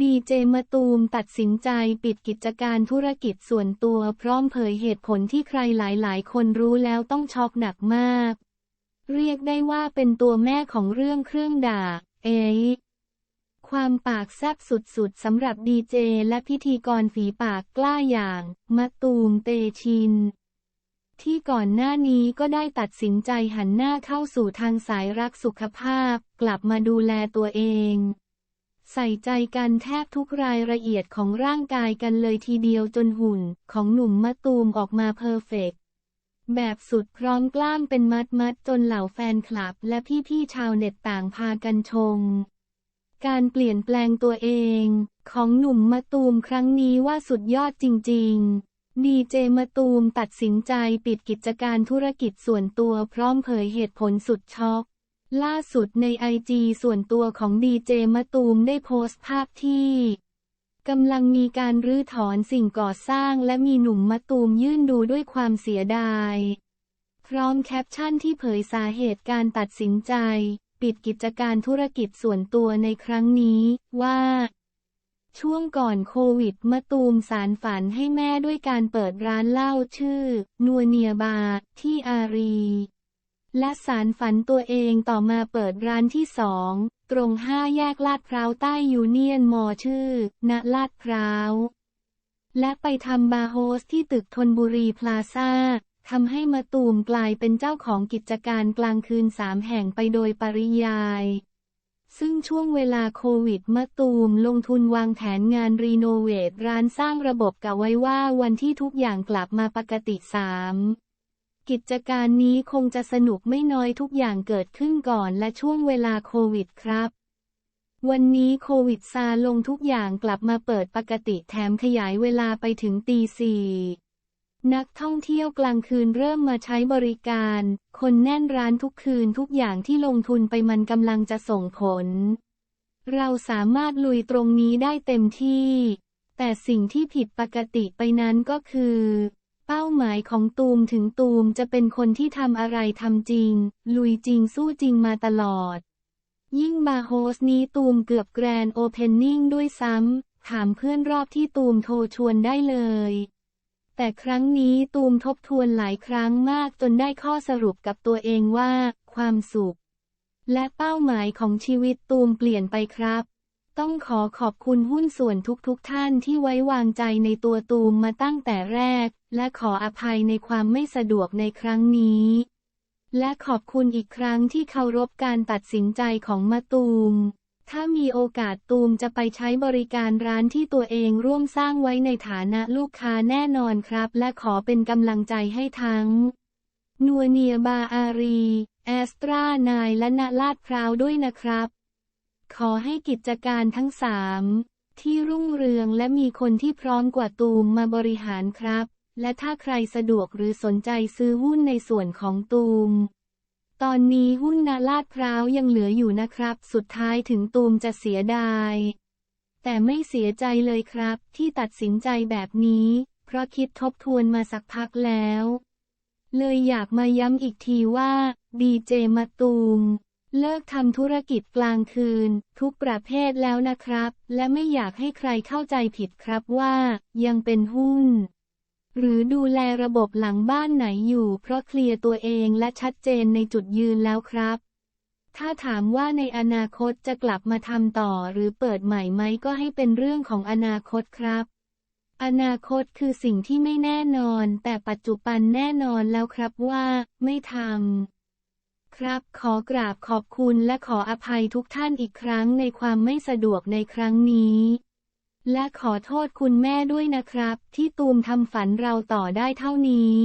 ดีเจมะตูมตัดสินใจปิดกิจการธุรกิจส่วนตัวพร้อมเผยเหตุผลที่ใครหลายๆ คนรู้แล้วต้องช็อกหนักมาก เรียกได้ว่าเป็นตัวแม่ของเรื่องเครื่องด่า เอ๋ความปากแซบสุดๆสำหรับดีเจและพิธีกรฝีปากกล้าอย่างมะตูมเตชิน ที่ก่อนหน้านี้ก็ได้ตัดสินใจหันหน้าเข้าสู่ทางสายรักสุขภาพ กลับมาดูแลตัวเอง ใส่ใจกันแทบทุกรายละเอียดของร่างกายกันเลยทีเดียวจนหุ่นของหนุ่มมะตูมออกมาเพอร์เฟกต์แบบสุดพร้อมกล้ามเป็นมัดมัดจนเหล่าแฟนคลับ และพี่ๆชาวเน็ตต่างพากันชม การเปลี่ยนแปลงตัวเอง ของหนุ่มมะตูมครั้งนี้ว่าสุดยอดจริง ๆ ดีเจมะตูมตัดสินใจปิดกิจการธุรกิจส่วนตัวพร้อมเผยเหตุผลสุดช็อก ล่าสุดในไอจีส่วนตัวของดีเจมะตูมได้โพสต์ภาพที่กำลังมีการรื้อถอนสิ่งก่อสร้างและมีหนุ่มมะตูมยื่นดูด้วยความเสียดาย พร้อมแคปชั่นที่เผยสาเหตุการตัดสินใจ ปิดกิจการธุรกิจส่วนตัวในครั้งนี้ว่า ช่วงก่อนโควิดมะตูมสารฝันให้แม่ด้วยการเปิดร้านเหล้าชื่อ นัวเนียบาร์ที่อารี และสารฝันตัวเองต่อมาเปิดร้านที่สอง ตรงห้าแยกลาดพร้าวใต้ยูเนียนมอชื่อ ณ ลาดพร้าว และไปทำบาร์โฮสที่ตึกธนบุรีพลาซ่าทำให้มะตูมกลายเป็นเจ้าของกิจการกลางคืนสามแห่งไปโดยปริยาย ซึ่งช่วงเวลาโควิดมะตูมลงทุนวางแผนงานรีโนเวทร้านสร้างระบบกะไว้ว่าวันที่ทุกอย่างกลับมาปกติสาม กิจการนี้คงจะสนุกไม่น้อยทุกอย่างเกิดขึ้นก่อนและช่วงเวลาโควิดครับ วันนี้โควิดซาลงทุกอย่างกลับมาเปิดปกติแถมขยายเวลาไปถึงตีสี่นักท่องเที่ยวกลางคืนเริ่มมาใช้บริการ คนแน่นร้านทุกคืนทุกอย่างที่ลงทุนไปมันกำลังจะส่งผล เราสามารถลุยตรงนี้ได้เต็มที่ แต่สิ่งที่ผิดปกติไปนั้นก็คือ เป้าหมายของตูมถึงตูมจะเป็นคนที่ทำอะไรทำจริง ลุยจริงสู้จริงมาตลอด ยิ่งบาโฮสนี้ตูมเกือบแกรนโอเพนนิ่งด้วยซ้ำ ถามเพื่อนรอบที่ตูมโทรชวนได้เลย แต่ครั้งนี้ตูมทบทวนหลายครั้งมากจนได้ข้อสรุปกับตัวเองว่า ความสุข และเป้าหมายของชีวิตตูมเปลี่ยนไปครับ ต้องขอขอบคุณหุ้นส่วนทุกๆทท่านที่ไว้วางใจในตัวตูมมาตั้งแต่แรก และขออภัยในความไม่สะดวกในครั้งนี้ และขอบคุณอีกครั้งที่เคารพการตัดสินใจของมะตูม ถ้ามีโอกาสตูมจะไปใช้บริการร้านที่ตัวเองร่วมสร้างไว้ในฐานะลูกค้าแน่นอนครับ และขอเป็นกำลังใจให้ทั้งนัวเนียบาอารี แอสตรานายและณลาดพร้าวด้วยนะครับ ขอให้กิจการทั้งสามที่รุ่งเรืองและมีคนที่พร้อมกว่าตูมมาบริหารครับ และถ้าใครสะดวกหรือสนใจซื้อหุ้นในส่วนของตูม ตอนนี้หุ้นนาลาดพร้าวยังเหลืออยู่นะครับ สุดท้ายถึงตูมจะเสียดาย แต่ไม่เสียใจเลยครับ ที่ตัดสินใจแบบนี้ เพราะคิดทบทวนมาสักพักแล้ว เลยอยากมาย้ำอีกทีว่าดีเจมาตูม เลิกทำธุรกิจกลางคืน ทุกประเภทแล้วนะครับ และไม่อยากให้ใครเข้าใจผิดครับว่า ยังเป็นหุ้น หรือดูแลระบบหลังบ้านไหนอยู่ เพราะเคลียร์ตัวเองและชัดเจนในจุดยืนแล้วครับ ถ้าถามว่าในอนาคตจะกลับมาทำต่อหรือเปิดใหม่ไหมก็ให้เป็นเรื่องของอนาคตครับ อนาคตคือสิ่งที่ไม่แน่นอน แต่ปัจจุบันแน่นอนแล้วครับว่า ไม่ทำ ครับ ขอกราบขอบคุณและขออภัยทุกท่านอีกครั้งในความไม่สะดวกในครั้งนี้ และขอโทษคุณแม่ด้วยนะครับ ที่ตูมทำฝันเราต่อได้เท่านี้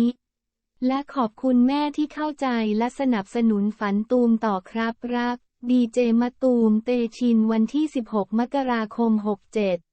และขอบคุณแม่ที่เข้าใจและสนับสนุนฝันตูมต่อครับรัก ดีเจมะตูมเตชินวันที่ 16 มกราคม 67